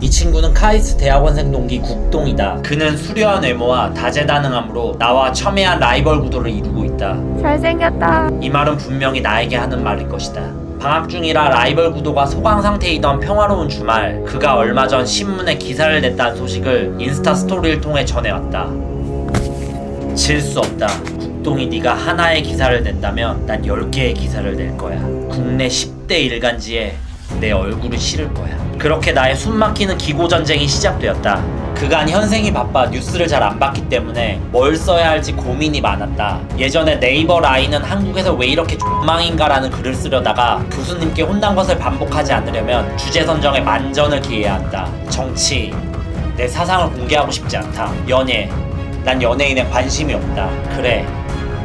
이 친구는 카이스 대학원생 동기 국동이다. 그는 수려한 외모와 다재다능함으로 나와 첨예한 라이벌 구도를 이루고 있다. 잘생겼다. 이 말은 분명히 나에게 하는 말일 것이다. 방학 중이라 라이벌 구도가 소강 상태이던 평화로운 주말, 그가 얼마 전 신문에 기사를 냈다는 소식을 인스타 스토리를 통해 전해왔다. 질 수 없다. 국동이 네가 하나의 기사를 낸다면 난 10개의 기사를 낼 거야. 국내 10대 일간지에 내 얼굴을 실을 거야. 그렇게 나의 숨막히는 기고 전쟁이 시작되었다. 그간 현생이 바빠 뉴스를 잘 안 봤기 때문에 뭘 써야 할지 고민이 많았다. 예전에 네이버 라인은 한국에서 왜 이렇게 존망인가라는 글을 쓰려다가 교수님께 혼난 것을 반복하지 않으려면 주제 선정에 만전을 기해야 한다. 정치, 내 사상을 공개하고 싶지 않다. 연예, 난 연예인에 관심이 없다. 그래.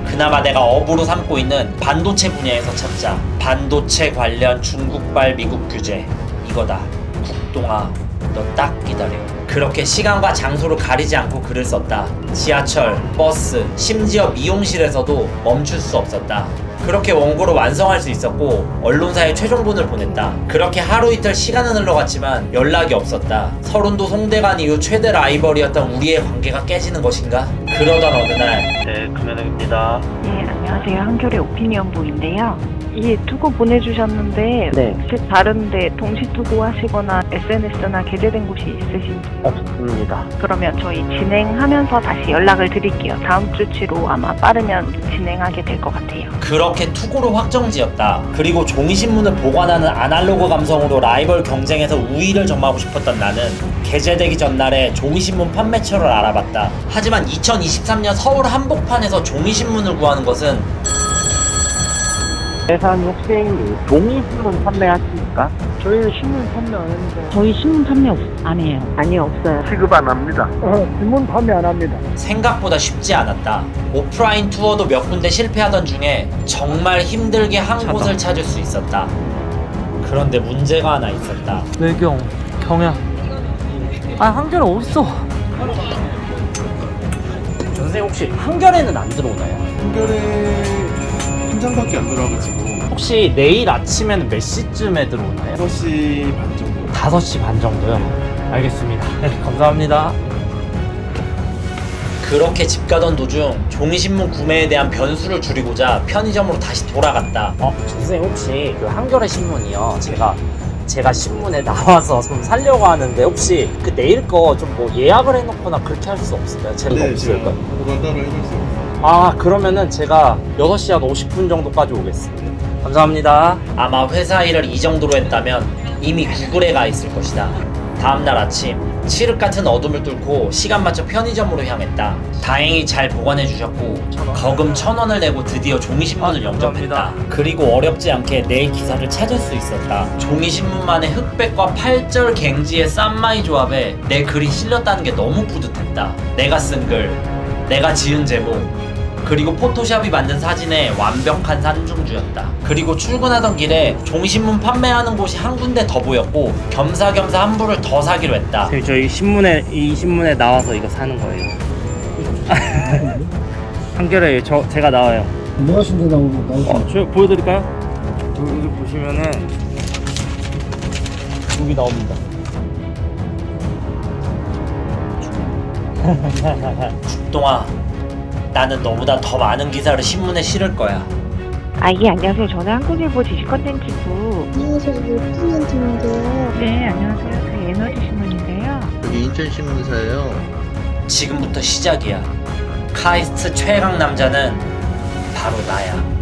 그나마 내가 업으로 삼고 있는 반도체 분야에서 찾자. 반도체 관련 중국발 미국 규제. 이거다. 국동아, 너 딱 기다려. 그렇게 시간과 장소를 가리지 않고 글을 썼다. 지하철, 버스, 심지어 미용실에서도 멈출 수 없었다. 그렇게 원고를 완성할 수 있었고 언론사에 최종본을 보냈다. 그렇게 하루 이틀 시간은 흘러갔지만 연락이 없었다. 서른도 송대관 이후 최대 라이벌이었던 우리의 관계가 깨지는 것인가? 그러던 어느 날 네, 금연입니다. 네, 안녕하세요. 한결의 오피니언부인데요. 이 투고 보내주셨는데 네. 혹시 다른데 동시 투고 하시거나 SNS나 게재된 곳이 있으신지 없습니다. 그러면 저희 진행하면서 다시 연락을 드릴게요. 다음 주치로 아마 빠르면 진행하게 될 것 같아요. 그렇게 투고로 확정지었다. 그리고 종이신문을 보관하는 아날로그 감성으로 라이벌 경쟁에서 우위를 점하고 싶었던 나는 개재되기 전날에 종이신문 판매처를 알아봤다. 하지만 2023년 서울 한복판에서 종이신문을 구하는 것은 회사님 혹시 종이신문 판매하십니까? 저희는 신문 판매 안 합니다. 저희 신문 판매 없, 안 해요. 아니, 없어요. 취급 안 합니다. 어, 신문 판매 안 합니다. 생각보다 쉽지 않았다. 오프라인 투어도 몇 군데 실패하던 중에 정말 힘들게 한 곳을 찾을 수 있었다. 그런데 문제가 하나 있었다. 외경, 경영. 아 한결 어딨어? 선생님 혹시 한결에는 안 들어오나요? 한결에 한 장밖에 안 들어와가지고 혹시 내일 아침에는 몇 시쯤에 들어오나요? 6시 반 정도 5시 반 정도요. 알겠습니다. 네, 감사합니다. 그렇게 집 가던 도중 종이신문 구매에 대한 변수를 줄이고자 편의점으로 다시 돌아갔다. 어, 선생님 혹시 그 한겨레 신문이요. 제가 제가 신문에 나와서 좀 살려고 하는데 혹시 그 내일 거 좀 뭐 예약을 해놓거나 그렇게 할 수 없을까요? 제가 네 제가 없을까요? 보관 따로 해줄 수 없어요 아 그러면은 제가 6시 한 50분 정도까지 오겠습니다. 감사합니다. 아마 회사 일을 이 정도로 했다면 이미 구글에 가 있을 것이다. 다음날 아침 칠흑 같은 어둠을 뚫고 시간 맞춰 편의점으로 향했다. 다행히 잘 보관해 주셨고 거금 천 원을 내고 드디어 종이 신문을 아, 영접했다. 그리고 어렵지 않게 내 기사를 찾을 수 있었다. 종이 신문만의 흑백과 팔절 갱지의 쌈마이 조합에 내 글이 실렸다는 게 너무 뿌듯했다. 내가 쓴 글, 내가 지은 제목, 그리고 포토샵이 만든 사진에 완벽한 산중주였다. 그리고 출근하던 길에 종이신문 판매하는 곳이 한 군데 더 보였고 겸사겸사 한 부를 더 사기로 했다. 저희 신문에 이 신문에 나와서 이거 사는 거예요. 한겨레 저 제가 나와요. 뭐 하신데 나오고 나오시는 어, 저 보여드릴까요? 여기 보시면은 여기 나옵니다. 동아, 나는 너보다 더 많은 기사를 신문에 실을 거야. 아, 예, 안녕하세요. 저는 한국일보 지식 컨텐츠부. 안녕하세요. 오피니언 팀인데요. 네, 안녕하세요. 저희 에너지 신문인데요. 여기 인천신문사예요. 지금부터 시작이야. 카이스트 최강 남자는 바로 나야.